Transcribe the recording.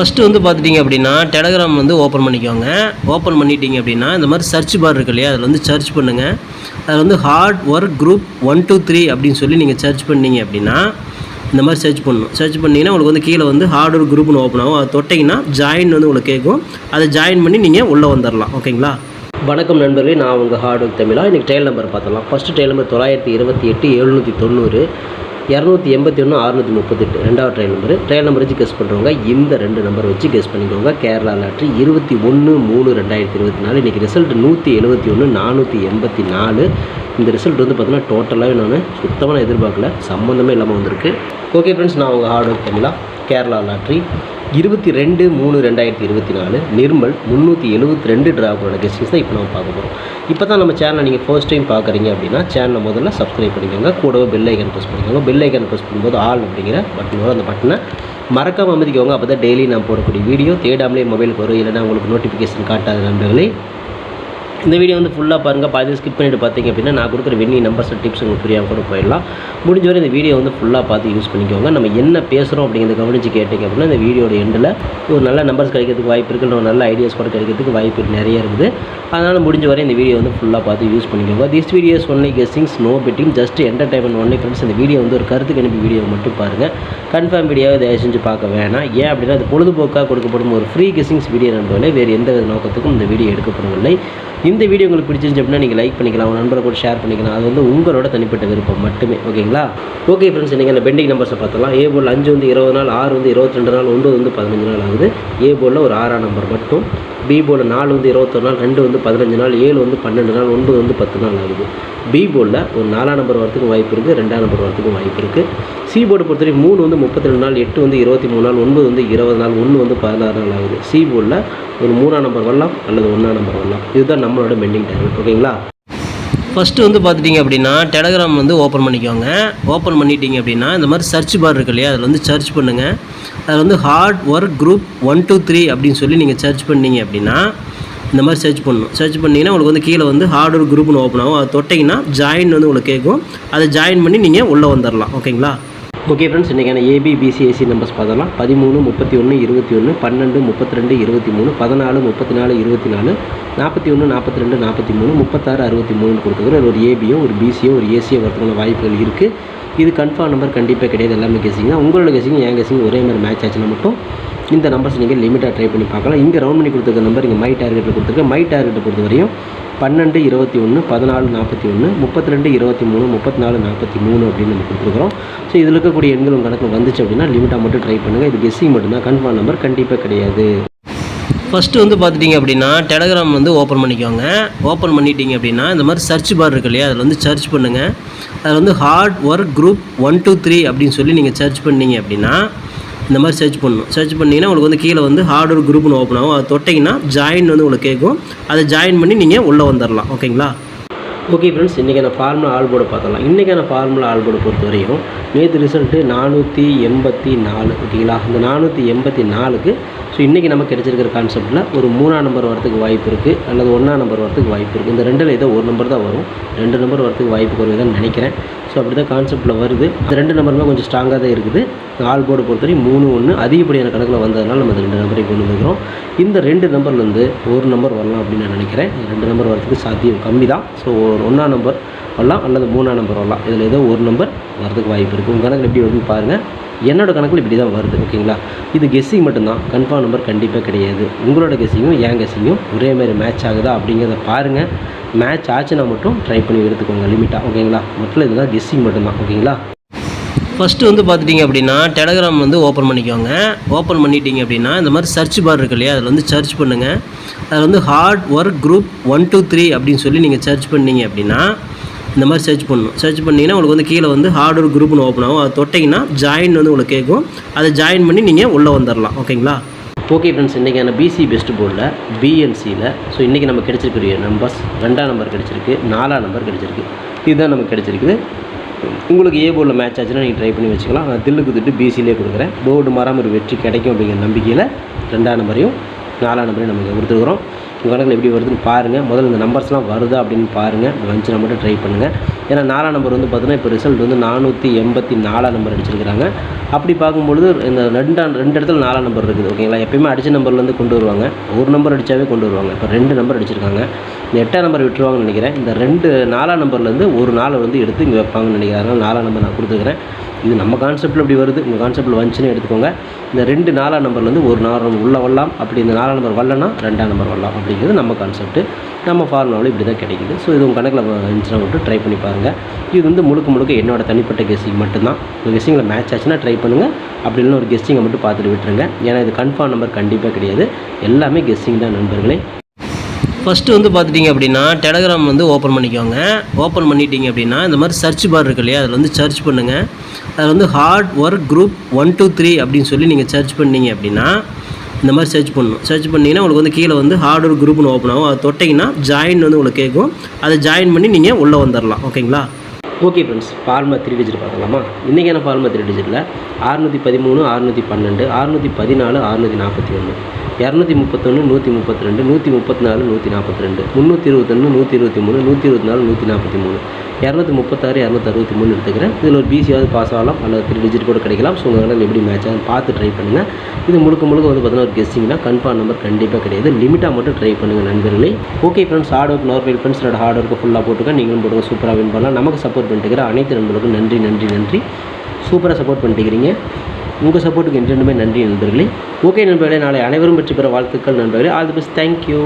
First வந்து பார்த்துட்டிங்க அப்படின்னா டெலகிராம் வந்து ஓப்பன் பண்ணிக்கோங்க. ஓப்பன் பண்ணிட்டீங்க அப்படின்னா இந்த மாதிரி சர்ச் பார் இருக்கு இல்லையா அதில் வந்து சர்ச் பண்ணுங்கள் அதில் வந்து hard work group one two three அப்படின்னு சொல்லி நீங்கள் சர்ச் பண்ணீங்க அப்படின்னா இந்த மாதிரி சர்ச் பண்ணணும். சர்ச் பண்ணிங்கன்னா உங்களுக்கு வந்து கீழே வந்து ஹார்ட் ஒர்க் குரூப்னு ஓப்பன் ஆகும். அதை தொட்டிங்கன்னா ஜாயின் வந்து உங்களுக்கு கேட்கும். அதை ஜாயின் பண்ணி நீங்கள் உள்ளே வந்துடலாம் ஓகேங்களா வணக்கம் நண்பர்களே நான் உங்கள் ஹார்ட் ஒர்க் தமிழா. இன்றைக்கி ட்ரெயில் நம்பர் பார்த்துலாம் ஃபஸ்ட்டு ட்ரெயில் நம்பர் தொள்ளாயிரத்தி இருபத்தி எட்டு எழுநூற்றி தொண்ணூறு. இரநூத்தி எண்பத்தி ஒன்று அறுநூற்றி முப்பத்தெட்டு ரெண்டாவது ட்ரெயின் நம்பர் ட்ரெயின் நம்பர் வச்சு கெஸ் பண்ணுறவங்க இந்த ரெண்டு நம்பர் வச்சு கெஸ் பண்ணிக்கோங்க. கேரளா லாட்ரி இருபத்தி ஒன்று மூணு ரெண்டாயிரத்தி இருபத்தி நாலு. இன்றைக்கி ரிசல்ட் நூற்றி எழுபத்தி ஒன்று நானூற்றி எண்பத்தி நாலு. இந்த ரிசல்ட் வந்து பார்த்தீங்கன்னா டோட்டலாகவே நான் சுத்தமாக எதிர்பார்க்கல. சம்மந்தமே இல்லாமல் வந்திருக்கு. ஓகே ஃப்ரெண்ட்ஸ் நான் உங்கள் ஹார்ட் ஒர்க் தமிழா. கேரளா லாட்ரி இருபத்தி ரெண்டு மூணு ரெண்டாயிரத்தி இருபத்தி நாலு நிர்மல் முந்நூற்றி எழுபத்தி ரெண்டு ட்ராப்போட கெஸ்டிங்ஸ் தான் இப்போ நம்ம பார்க்க போகிறோம் இப்போ தான் நம்ம சேனலை நீங்கள் ஃபர்ஸ்ட் டைம் பார்க்குறீங்க அப்படின்னா சேனலை முதல்ல சப்ஸ்கிரைப் பண்ணிக்கோங்க. கூடவே பெல் ஐக்கன் ப்ரெஸ் பண்ணிக்கோங்க. பெல் ஐக்கன் ப்ரெஸ் பண்ணும்போது ஆல் அப்படிங்கிற பட்டனோட அந்த பட்டனை மறக்காமல் அமைதிக்கோங்க. அப்போ தான் டெய்லி நான் போடக்கூடிய வீடியோ தேடாமலே மொபைலுக்கு வரும். இல்லைன்னா உங்களுக்கு நோட்டிஃபிகேஷன் காட்டாத நண்பர்களே இந்த வீடியோ வந்து ஃபுல்லாக பாருங்கள் பாதி ஸ்கிப் பண்ணிவிட்டு பார்த்தீங்க அப்படின்னா நான் கொடுக்குற வெண்ணி நம்பர்ஸ் டிப்ஸ் உங்களுக்கு புரியாமல் கூட போயிடலாம். முடிஞ்ச வரை இந்த வீடியோ வந்து ஃபுல்லாக பார்த்து யூஸ் பண்ணிக்கோங்க. நம்ம என்ன பேசுகிறோம் அப்படிங்கிறத கவனித்து கேட்டிங்க அப்படின்னா இந்த வீடியோட எண்டில் ஒரு நல்ல நம்பர்ஸ் கிடைக்கிறதுக்கு வாய்ப்பு இருக்குது ஒரு நல்ல ஐடியாஸ் கூட கிடைக்கிறதுக்கு வாய்ப்பு நிறைய இருக்குது. அதனால் முடிஞ்ச வரை இந்த வீடியோ வந்து ஃபுல்லாக பார்த்து யூஸ் பண்ணிக்கோங்க. This videos only guessings no betting just entertainment only friends இந்த வீடியோ வந்து ஒரு கருத்து கணிப்பு வீடியோ மட்டும் பாருங்கள் கன்ஃபார்ம் வீடியோவை தயவு செஞ்சு பார்க்க வேணாம். ஏன் அப்படின்னா அது பொழுதுபோக்காக கொடுக்கப்படும் ஒரு ஃப்ரீ கெஸ்ஸிங்ஸ் வீடியோ நண்பர்களே வேறு எந்த வித நோக்கத்துக்கும் இந்த வீடியோ எடுக்கப்படவில்லை. இந்த வீடியோ உங்களுக்கு பிடிச்சிருந்துச்சு அப்படின்னா நீங்கள் லைக் பண்ணிக்கலாம் உங்கள் நண்பரை கூட ஷேர் பண்ணிக்கலாம். அது வந்து உங்களோட தனிப்பட்ட விருப்பம் மட்டுமே ஓகேங்களா ஓகே ஃப்ரெண்ட்ஸ் நீங்கள் அந்த பெண்டிங் நம்பர்ஸை பார்த்தலாம் ஏ போல் அஞ்சு வந்து இருபது நாள் ஆறு வந்து இருபத்தி ரெண்டு நாள் ஒன்பது வந்து பதினஞ்சு நாள் ஆகுது. ஏ போலில் ஒரு ஆறாம் நம்பர் மட்டும். பி போர்டில் நாலு வந்து இருபத்தொரு நாள் ரெண்டு வந்து பதினஞ்சு நாள் ஏழு வந்து பன்னெண்டு நாள் ஒன்பது வந்து பத்து நாள் ஆகுது. பி போர்டில் ஒரு நாலாம் நம்பர் வரத்துக்கும் வாய்ப்பு இருக்குது ரெண்டாம் நம்பர் வரத்துக்கும் வாய்ப்பு இருக்குது சி போர்டு பொறுத்தவரைக்கும் மூணு வந்து முப்பத்தி ரெண்டு நாள் எட்டு வந்து இருபத்தி மூணு நாள் ஒன்பது வந்து இருபது நாள் ஒன்று வந்து பதினாறு நாள் ஆகுது. சி போர்டில் ஒரு மூணாம் நம்பர் வரலாம் அல்லது ஒன்றாம் நம்பர் வரலாம். இதுதான் நம்மளோட பெண்டிங் டைம் ஓகேங்களா ஃபஸ்ட்டு வந்து பார்த்துட்டிங்க அப்படின்னா டெலகிராம் வந்து ஓப்பன் பண்ணிக்கோங்க. ஓப்பன் பண்ணிட்டீங்க அப்படின்னா இந்த மாதிரி சர்ச் பார் இருக்கு இல்லையா அதில் வந்து சர்ச் பண்ணுங்கள் அதில் வந்து hard work group one two three அப்படின்னு சொல்லி நீங்கள் சர்ச் பண்ணீங்க அப்படின்னா இந்த மாதிரி சர்ச் பண்ணணும். சர்ச் பண்ணிங்கன்னா உங்களுக்கு வந்து கீழே வந்து ஹார்ட் ஒர்க் குரூப்னு ஓப்பன் ஆகும். அதை தொட்டிங்கன்னா ஜாயின் வந்து உங்களுக்கு கேட்கும். அதை ஜாயின் பண்ணி நீங்கள் உள்ளே வந்துடலாம் ஓகேங்களா ஓகே ஃப்ரெண்ட்ஸ் இன்றைக்கான ஏபி பிசிஎஸ்சி நம்பர்ஸ் பார்த்தலாம் பதிமூணு முப்பத்தி ஒன்று இருபத்தி ஒன்று பன்னெண்டு முப்பத்தி ரெண்டு இருபத்தி மூணு பதினாலு முப்பத்தி நாலு இருபத்தி நாலு நாற்பத்தி ஒன்று நாற்பத்தி ரெண்டு நாற்பத்தி மூணு முப்பத்தாறு அறுபத்தி மூணுன்னு கொடுத்துருக்குற ஒரு ஏபியோ ஒரு பிசியோ ஒரு ஏசியோ வரதுக்கான வாய்ப்புகள் இருக்குது இது கன்ஃபார்ம் நம்பர் கண்டிப்பாக கிடையாது. எல்லாமே கெஸிங் தான். உங்களோட கெஸிங் என் கெஸிங் ஒரே மாதிரி மேட்ச் ஆச்சுன்னா மட்டும் இந்த நம்பர்ஸ் நீங்கள் லிமிட்டாக ட்ரை பண்ணி பார்க்கலாம். இங்கே ரவுண்ட் பண்ணி கொடுத்துருக்க நம்பர் இங்கே மை டார்கெட்டில் கொடுத்துருக்கேன் மை டார்கெட்டை பொறுத்த வரையும் பன்னெண்டு இருபத்தி ஒன்று பதினாலு நாற்பத்தி ஒன்று முப்பத்தி ரெண்டு இருபத்தி மூணு முப்பத்தி நாலு நாற்பத்தி மூணு அப்படின்னு நம்ம கொடுத்துருக்குறோம். ஸோ இதில் இருக்கக்கூடிய எண்கள் உங்கள் கணக்கு வந்துச்சு அப்படின்னா லிமிட்டாக மட்டும் ட்ரை பண்ணுங்கள் இது கெஸ்ஸிங் மட்டும்தான். கன்ஃபார்ம் நம்பர் கண்டிப்பாக கிடையாது. ஃபஸ்ட்டு வந்து பார்த்துட்டிங்க அப்படின்னா டெலகிராம் வந்து ஓப்பன் பண்ணிக்கோங்க. ஓப்பன் பண்ணிட்டீங்க அப்படின்னா இந்த மாதிரி சர்ச் பார் இருக்கு இல்லையா அதில் வந்து சர்ச் பண்ணுங்கள் அதில் வந்து hard work group one two three அப்படின்னு சொல்லி நீங்கள் சர்ச் பண்ணீங்க அப்படின்னா இந்த மாதிரி சர்ச் பண்ணணும். சர்ச் பண்ணிங்கன்னா உங்களுக்கு வந்து கீழே வந்து ஹார்ட் ஒர்க் குரூப்னு ஓப்பன் ஆகும். அதை தொட்டிங்கன்னா ஜாயின் வந்து உங்களுக்கு கேட்கும். அதை ஜாயின் பண்ணி நீங்கள் உள்ளே வந்துடலாம் ஓகேங்களா ஓகே ஃப்ரெண்ட்ஸ் இன்றைக்கான ஃபார்முலா ஆல்போர்டை பார்த்தலாம் இன்றைக்கான ஃபார்முலா ஆல்போர்டை பொறுத்த வரையும் நேற்று ரிசல்ட்டு நானூற்றி எண்பத்தி நாலு. ஓகேங்களா இந்த நானூற்றி எண்பத்தி நாலுக்கு இன்றைக்கி நமக்கு கிடைச்சிருக்கிற கான்செப்ட்டில் ஒரு மூணாம் நம்பர் வரத்துக்கு வாய்ப்பு இருக்குது அல்லது ஒன்றாம் நம்பர் வரத்துக்கு வாய்ப்பு இருக்குது இந்த ரெண்டில் ஏதோ ஒரு நம்பர் தான் வரும். ரெண்டு நம்பர் வரத்துக்கு வாய்ப்பு குறைவுதான் நினைக்கிறேன். ஸோ அப்படி தான் கான்செப்ட்டில் வருது. இந்த ரெண்டு நம்பருமே கொஞ்சம் ஸ்ட்ராங்காக தான் இருக்குது. ஆல் போர்டு பொறுத்தவரை மூணு ஒன்று அதிகப்படியான கணக்கில் வந்ததுனால நம்ம இந்த ரெண்டு நம்பரை கொண்டு வந்துக்கிறோம். இந்த ரெண்டு நம்பர்லேருந்து ஒரு நம்பர் வரலாம் அப்படின்னு நான் நினைக்கிறேன். ரெண்டு நம்பர் வரதுக்கு சாத்தியம் கம்மி தான் ஸோ ஒரு ஒன்றாம் நம்பர் வரலாம் அல்லது மூணாம் நம்பர் வரலாம். இதில் ஏதோ ஒரு நம்பர் வரதுக்கு வாய்ப்பு இருக்குது உங்கள் கணக்கில் எப்படி வருதுன்னு பாருங்கள் என்னோட கணக்கில் இப்படி தான் வருது ஓகேங்களா? இது கெஸ்ஸிங் மட்டும்தான். கன்ஃபார்ம் நம்பர் கண்டிப்பாக கிடையாது. உங்களோட கெஸ்ஸிங்கும் என் கெஸ்ஸிங்கும் ஒரே மாதிரி மேட்ச் ஆகுதா அப்படிங்கிறத பாருங்கள் மேட்ச் ஆச்சுன்னா மட்டும் ட்ரை பண்ணி எடுத்துக்கோங்க லிமிட்டாக ஓகேங்களா? மொத்தம் இதுதான் கெஸ்ஸிங் மட்டும்தான் ஓகேங்களா? ஃபஸ்ட்டு வந்து பார்த்துட்டிங்க அப்படின்னா டெலகிராம் வந்து ஓப்பன் பண்ணிக்கோங்க. ஓப்பன் பண்ணிட்டீங்க அப்படின்னா இந்த மாதிரி சர்ச் பார் இருக்கு இல்லையா? அதில் வந்து சர்ச் பண்ணுங்கள் அதில் வந்து hard work group one two three அப்படின்னு சொல்லி நீங்கள் சர்ச் பண்ணீங்க அப்படின்னா இந்த மாதிரி சர்ச் பண்ணணும். சர்ச் பண்ணிங்கன்னா உங்களுக்கு வந்து கீழே வந்து ஹார்ட் ஒர்க் குரூப்னு ஓப்பன் ஆகும். அதை தொட்டிங்கன்னா ஜாயின் வந்து உங்களுக்கு கேட்கும். அதை ஜாயின் பண்ணி நீங்கள் உள்ளே வந்துடலாம் ஓகேங்களா? ஓகே ஃப்ரெண்ட்ஸ் இன்றைக்கான பிசி பெஸ்ட் போர்டில் பிஎன்சியில் ஸோ இன்றைக்கி நம்ம கிடச்சிருக்கிற நம்பர்ஸ் ரெண்டாம் நம்பர் கிடச்சிருக்கு நாலாம் நம்பர் கிடச்சிருக்கு. இதுதான் நமக்கு கிடச்சிருக்குது. உங்களுக்கு ஏ போர்டில் மேட்ச் ஆச்சுன்னா நீங்கள் ட்ரை பண்ணி வச்சுக்கலாம். நான் தில்லுக்கு திட்டு பிசிலே கொடுக்குறேன். போர்டு மாறாமல் ஒரு வெற்றி கிடைக்கும் அப்படிங்கிற நம்பிக்கையில் ரெண்டாம் நம்பரையும் நாலாம் நம்பரையும் நமக்கு கொடுத்துருக்குறோம். உங்கள் கணக்கில் எப்படி வருதுன்னு பாருங்கள். முதல்ல இந்த நம்பர்ஸ்லாம் வருதா அப்படின்னு பாருங்கள். வந்துச்சுன்னா மட்டும் ட்ரை பண்ணுங்கள். ஏன்னா நாலாம் நம்பர் வந்து பார்த்தீங்கன்னா இப்போ ரிசல்ட் வந்து நானூற்றி எண்பத்தி நாலாம் நம்பர் அடிச்சிருக்கிறாங்க. அப்படி பார்க்கும்பொழுது இந்த ரெண்டாம் ரெண்டு இடத்துல நாலாம் நம்பர் இருக்குது. ஓகேங்களா எப்பயுமே அடித்த நம்பர்லேருந்து கொண்டு வருவாங்க. ஒரு நம்பர் அடித்தாவே கொண்டு வருவாங்க. இப்போ ரெண்டு நம்பர் அடிச்சிருக்காங்க. இந்த எட்டாம் நம்பர் விட்டுருவாங்கன்னு நினைக்கிறேன். இந்த ரெண்டு நாலாம் நம்பர்லேருந்து ஒரு நாளை வந்து எடுத்து இங்கே வைப்பாங்கன்னு நினைக்கிறேன். அதனால் நாலாம் நம்பர் நான் கொடுத்துக்கிறேன் இது நம்ம கான்செப்ட்டில் இப்படி வருது. உங்கள் கான்செப்ட்டில் வந்துச்சுன்னு எடுத்துக்கோங்க. இந்த ரெண்டு நாலாம் நம்பர்லேருந்து ஒரு நாலு நம்பர் உள்ளே வரலாம். அப்படி இந்த நாலாம் நம்பர் வரலன்னா ரெண்டாம் நம்பர் வரலாம். அப்படிங்கிறது நம்ம கான்செப்ட்டு நம்ம ஃபார்முலாவில் இப்படி தான் கிடைக்குது. ஸோ இது உங்கள் கணக்கில் இருந்துச்சுன்னா மட்டும் ட்ரை பண்ணி பாருங்கள் இது வந்து முழுக்க முழுக்க என்னோட தனிப்பட்ட கெஸ்ஸிங் மட்டும்தான். உங்கள் கெஸ்ஸிங்கில் மேட்ச் ஆச்சுன்னா ட்ரை பண்ணுங்கள் அப்படி இல்லைன்னா ஒரு கெஸ்ஸிங்கை மட்டும் பார்த்துட்டு விட்டுருங்க. ஏன்னா இது கன்ஃபார்ம் நம்பர் கண்டிப்பாக கிடையாது. எல்லாமே கெஸ்ஸிங் தான் நண்பர்களே. ஃபஸ்ட்டு வந்து பார்த்துட்டிங்க அப்படின்னா டெலகிராம் வந்து ஓப்பன் பண்ணிக்கோங்க. ஓப்பன் பண்ணிட்டீங்க அப்படின்னா இந்த மாதிரி சர்ச் பார் இருக்கு இல்லையா? அதில் வந்து சர்ச் பண்ணுங்கள் அதில் வந்து hard work group one two three அப்படின்னு சொல்லி நீங்கள் சர்ச் பண்ணீங்க அப்படின்னா இந்த மாதிரி சர்ச் பண்ணணும். சர்ச் பண்ணிங்கன்னா உங்களுக்கு வந்து கீழே வந்து ஹார்ட் ஒர்க் குரூப்னு ஓப்பன் ஆகும். அதை தொட்டிங்கன்னா ஜாயின் வந்து உங்களுக்கு கேட்கும். அதை ஜாயின் பண்ணி நீங்கள் உள்ளே வந்துடலாம் ஓகேங்களா? Okay friends formula three digit பார்க்கலாமா? இன்றைக்கான ஃபார்மா த்ரீ டிஜிட்டில் அறுநூற்றி பதிமூணு அறுநூற்றி பன்னெண்டு அறுநூற்றி பதினாலு அறுநூற்றி நாற்பத்தி ஒன்று இரநூத்தி முப்பத்தொன்று நூற்றி முப்பத்தி ரெண்டு நூற்றி முப்பத்தி நாலு நூற்றி நாற்பத்தி ரெண்டு முந்நூற்றி இருபத்தொன்று நூற்றி இருபத்தி மூணு நூற்றி இருபத்தி நாலு நூற்றி நாற்பத்தி மூணு. இரநூத்தி முப்பத்தாறு இரநூத்தி அறுபத்தி மூணு எடுத்துக்கிறேன். இதில் ஒரு பிசியாவது பாஸ் ஆகலாம். அல்லது த்ரீ டிஜிட் கூட கிடைக்கலாம். ஸோ உங்கள் எப்படி மேட்ச் ஆகும் பார்த்து ட்ரை பண்ணுங்கள் இது முழுக்க முழுக்க வந்து பார்த்தீங்கன்னா ஒரு கெஸ்டிங்னா கன்ஃபார்ம் நம்பர் கண்டிப்பாக கிடையாது. லிமிட்டாக மட்டும் ட்ரை பண்ணுங்கள் நண்பர்களே. Okay friends hard work normal friends என்னோட ஹார்ட் ஒர்க்கு ஃபுல்லாக போட்டுக்க நீங்களும் போடுங்க. சூப்பராக வின் பண்ணலாம். நமக்கு சப்போர்ட் பண்ணிட்டுக்கிற அனைத்து நண்பர்களுக்கும் நன்றி நன்றி நன்றி. சூப்பராக சப்போர்ட் பண்ணிட்டுக்கிறீங்க உங்கள் சப்போர்ட்டுக்கு என்றென்றுமே நன்றி நண்பர்களே. ஓகே நண்பர்களே. நாளை அனைவரும் வெற்றி பெற வாழ்த்துக்கள் நண்பர்களே. All the best thank you